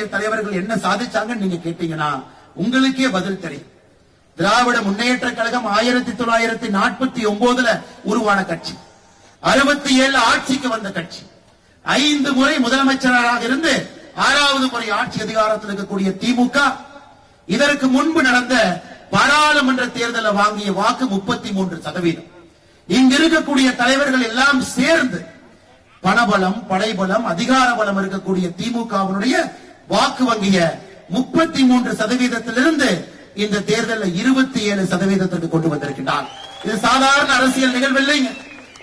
தலைவர்கள் என்ன சாதிச்சாங்கன்னு நீங்க கேட்டீங்கன்னா உங்களுக்கே பதில் தெரியும். திராவிட முன்னேற்ற கழகம் ஆயிரத்தி தொள்ளாயிரத்தி நாற்பத்தி ஒன்பதுல உருவான கட்சி. அறுபத்தி ஏழு ஆட்சிக்கு வந்த கட்சி. ஐந்து முறை முதலமைச்சராக இருந்து ஆறாவது முறை ஆட்சி அதிகாரத்தில் இருக்கக்கூடிய திமுக இதற்கு முன்பு நடந்த பாராளுமன்ற தேர்தலில் வாங்கிய வாக்கு முப்பத்தி மூன்று சதவீதம். இங்கு இருக்கக்கூடிய தலைவர்கள் எல்லாம் சேர்ந்து பணபலம் படைபலம் அதிகார பலம் இருக்கக்கூடிய திமுகவினுடைய வாக்கு வங்கிய முப்பத்தி மூன்று சதவீதத்திலிருந்து இந்த தேர்தலில் இருபத்தி ஏழு சதவீதத்திற்கு கொண்டு வந்திருக்கின்றான் இது சாதாரண அரசியல் நிகழ்வில்லைங்க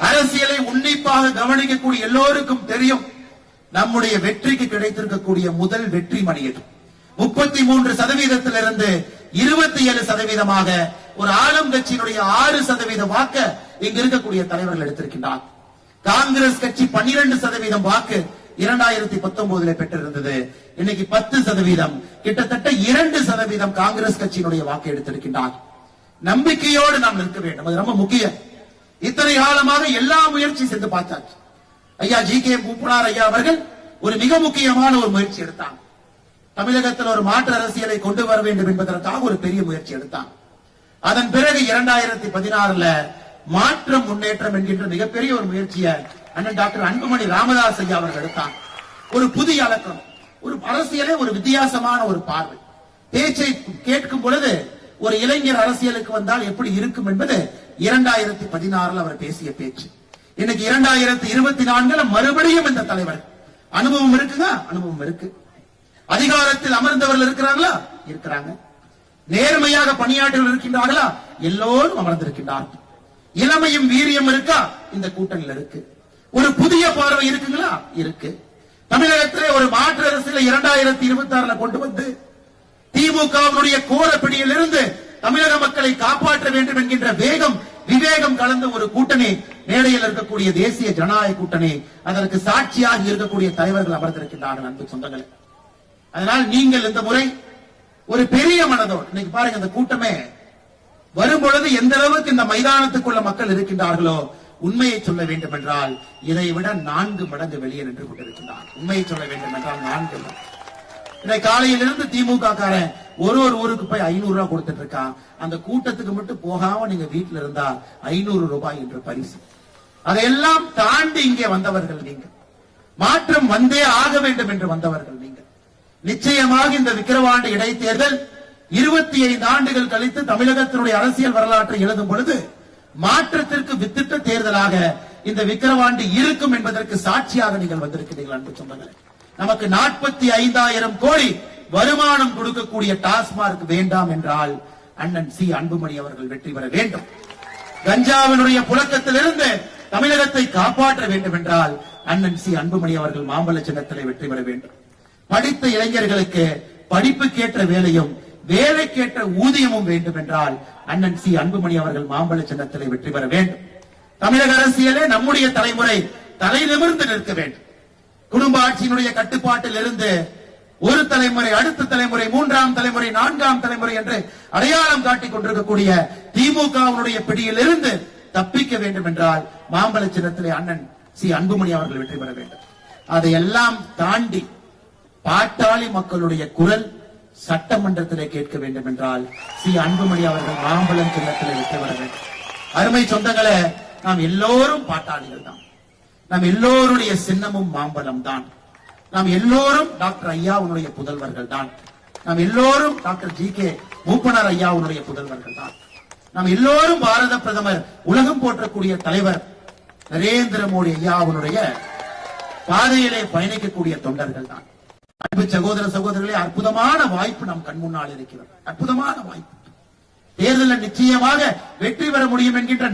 அரசியலை உன்னிப்பாக கவனிக்கக்கூடிய எல்லோருக்கும் தெரியும். நம்முடைய வெற்றிக்கு கிடைத்திருக்கக்கூடிய முதல் வெற்றி மணியது முப்பத்தி மூன்று சதவீதத்திலிருந்து இருபத்தி ஏழு சதவீதமாக ஒரு ஆளும் கட்சியினுடைய ஆறு சதவீத வாக்க இங்க இருக்கக்கூடிய தலைவர்கள் எடுத்திருக்கின்றார். காங்கிரஸ் கட்சி பன்னிரண்டு சதவீதம் வாக்கு இரண்டாயிரத்தி பத்தொன்பதுல பெற்றிருந்தது. இன்னைக்கு பத்து சதவீதம். கிட்டத்தட்ட இரண்டு சதவீதம் காங்கிரஸ் கட்சியினுடைய வாக்கு எடுத்திருக்கின்றார். நம்பிக்கையோடு நாம் நிற்க வேண்டும். அது ரொம்ப முக்கியம். இத்தனை காலமாக எல்லா முயற்சி செய்து பார்த்தாச்சு. ஐயா ஜி கே பூப்புனார் ஐயா அவர்கள் ஒரு மிக முக்கியமான ஒரு முயற்சி எடுத்தாங்க தமிழகத்தில் ஒரு மாற்று அரசியலை கொண்டு வர வேண்டும் என்பதற்காக ஒரு பெரிய முயற்சி எடுத்தான் அதன் பிறகு இரண்டாயிரத்தி பதினாறுல மாற்றம் முன்னேற்றம் என்கின்ற மிகப்பெரிய ஒரு முயற்சியை அண்ணன் டாக்டர் அன்புமணி ராமதாஸ் ஐயா அவர்கள் எடுத்தாங்க. ஒரு புதிய அலக்கம் ஒரு அரசியலே ஒரு வித்தியாசமான ஒரு பார்வை. பேச்சை கேட்கும் பொழுது ஒரு இளைஞர் அரசியலுக்கு வந்தால் எப்படி இருக்கும் என்பது இரண்டாயிரத்தி பதினாறுல அவர் பேசிய பேச்சு. இன்னைக்கு இரண்டாயிரத்தி இருபத்தி நான்குல மறுபடியும் இந்த தலைவர். அனுபவம் இருக்குங்க அனுபவம் இருக்கு. அதிகாரத்தில் அமர்ந்தவர்கள் இருக்கிறாங்களா இருக்கிறாங்க. நேர்மையாக பணியாற்றல் இருக்கின்றார்களா? எல்லோரும் அமர்ந்திருக்கின்றார்கள். இளமையும் வீரியம் இருக்கா? இந்த கூட்டணியில் இருக்கு. ஒரு புதிய பார்வை இருக்குங்களா? இருக்கு. தமிழகத்திலே ஒரு மாற்று அரசியலை இரண்டாயிரத்தி இருபத்தி ஆறுல கொண்டு வந்து திமுகவினுடைய கோர பிடியிலிருந்து தமிழக மக்களை காப்பாற்ற வேண்டும் என்கின்ற வேகம் விவேகம் கலந்த ஒரு கூட்டணி மேடையில் இருக்கக்கூடிய தேசிய ஜனநாயக கூட்டணி அதற்கு சாட்சியாக இருக்கக்கூடிய தலைவர்கள் அமர்ந்திருக்கின்றார்கள் அன்பு சொந்தங்கள். அதனால் நீங்கள் இந்த முறை ஒரு பெரிய மனதோடு இன்னைக்கு பாருங்க இந்த கூட்டமே வரும்பொழுது எந்த அளவுக்கு இந்த மைதானத்துக்குள்ள மக்கள் இருக்கின்றார்களோ உண்மையை சொல்ல வேண்டும் என்றால் இதை விட நான்கு மடங்கு வெளியே நின்று கொண்டிருக்கிறார் உண்மையை சொல்ல வேண்டும் என்றால் நான்கு மடங்கு. காலையிலிருந்து திமுக காரன் ஒரு ஒரு ஊருக்கு போய் ஐநூறு ரூபாய் கொடுத்துட்டு இருக்கான். அந்த கூட்டத்துக்கு மட்டும் போகாம நீங்க வீட்டுல இருந்தா ஐநூறு ரூபாய் என்று பரிசு. அதையெல்லாம் தாண்டி இங்கே வந்தவர்கள் நீங்க மாற்றம் வந்தே ஆக வேண்டும் என்று வந்தவர்கள் நீங்க நிச்சயமாக இந்த விக்கிரவாண்டு இடைத்தேர்தல் இருபத்தி ஐந்து ஆண்டுகள் கழித்து தமிழகத்தினுடைய அரசியல் வரலாற்றை எழுதும் பொழுது மாற்றத்திற்கு வித்திட்ட தேர்தலாக இந்த விக்கிரவாண்டி இருக்கும் என்பதற்கு சாட்சியாக நீங்கள் வந்திருக்கிறீர்கள் அன்பு சொந்தங்களே. நமக்கு நாற்பத்தி ஐந்தாயிரம் கோடி வருமானம் கொடுக்கக்கூடிய டாஸ்மார்க் வேண்டாம் என்றால் அண்ணன் சி. அன்புமணி அவர்கள் வெற்றி பெற வேண்டும். கஞ்சாவினுடைய புழக்கத்திலிருந்து தமிழகத்தை காப்பாற்ற வேண்டும் என்றால் அண்ணன் சி. அன்புமணி அவர்கள் மாம்பழ சின்னத்திலே வெற்றி பெற வேண்டும். படித்த இளைஞர்களுக்கு படிப்புக்கேற்ற வேலையும் வேலைக்கேற்ற ஊதியமும் வேண்டும் என்றால் அண்ணன் சி. அன்புமணி அவர்கள் மாம்பழ சின்னத்திலே வெற்றி பெற வேண்டும். தமிழக அரசியலே நம்முடைய தலைமுறை தலை நிமிர்ந்து நிற்க வேண்டும். குடும்ப ஆட்சியினுடைய கட்டுப்பாட்டில் இருந்து ஒரு தலைமுறை அடுத்த தலைமுறை மூன்றாம் தலைமுறை நான்காம் தலைமுறை என்று அடையாளம் காட்டிக் கொண்டிருக்கக்கூடிய திமுகவினுடைய பிடியில் இருந்து தப்பிக்க வேண்டும் என்றால் மாம்பழ சின்னத்திலே அண்ணன் சி. அன்புமணி அவர்கள் வெற்றி பெற வேண்டும். அதையெல்லாம் தாண்டி பாட்டாளி மக்களுடைய குரல் சட்டமன்றத்திலே கேட்க வேண்டும் என்றால் சி அன்புமணி அவர்கள் மாம்பழம் சின்னத்திலே வெற்றி பெற வேண்டும். அருமை சொந்தங்களை நாம் எல்லோரும் பாட்டாளிகள் தான். நாம் எல்லோருடைய சின்னமும் மாம்பழம் தான். நாம் எல்லோரும் டாக்டர் ஐயாவுடைய புதல்வர்கள் தான். நாம் எல்லோரும் டாக்டர் ஜி கே மூப்பனார் ஐயாவுடைய புதல்வர்கள் தான். நாம் எல்லோரும் பாரத பிரதமர் உலகம் போற்றக்கூடிய தலைவர் நரேந்திர மோடி ஐயாவுடைய பாதையிலே பயணிக்கக்கூடிய தொண்டர்கள் தான். அன்பு சகோதர சகோதரர்களே அற்புதமான வாய்ப்பு நம் கண் முன்னால் இருக்கிறது. அற்புதமான வாய்ப்பு. தேர்தலில் நிச்சயமாக வெற்றி பெற முடியும் என்கின்ற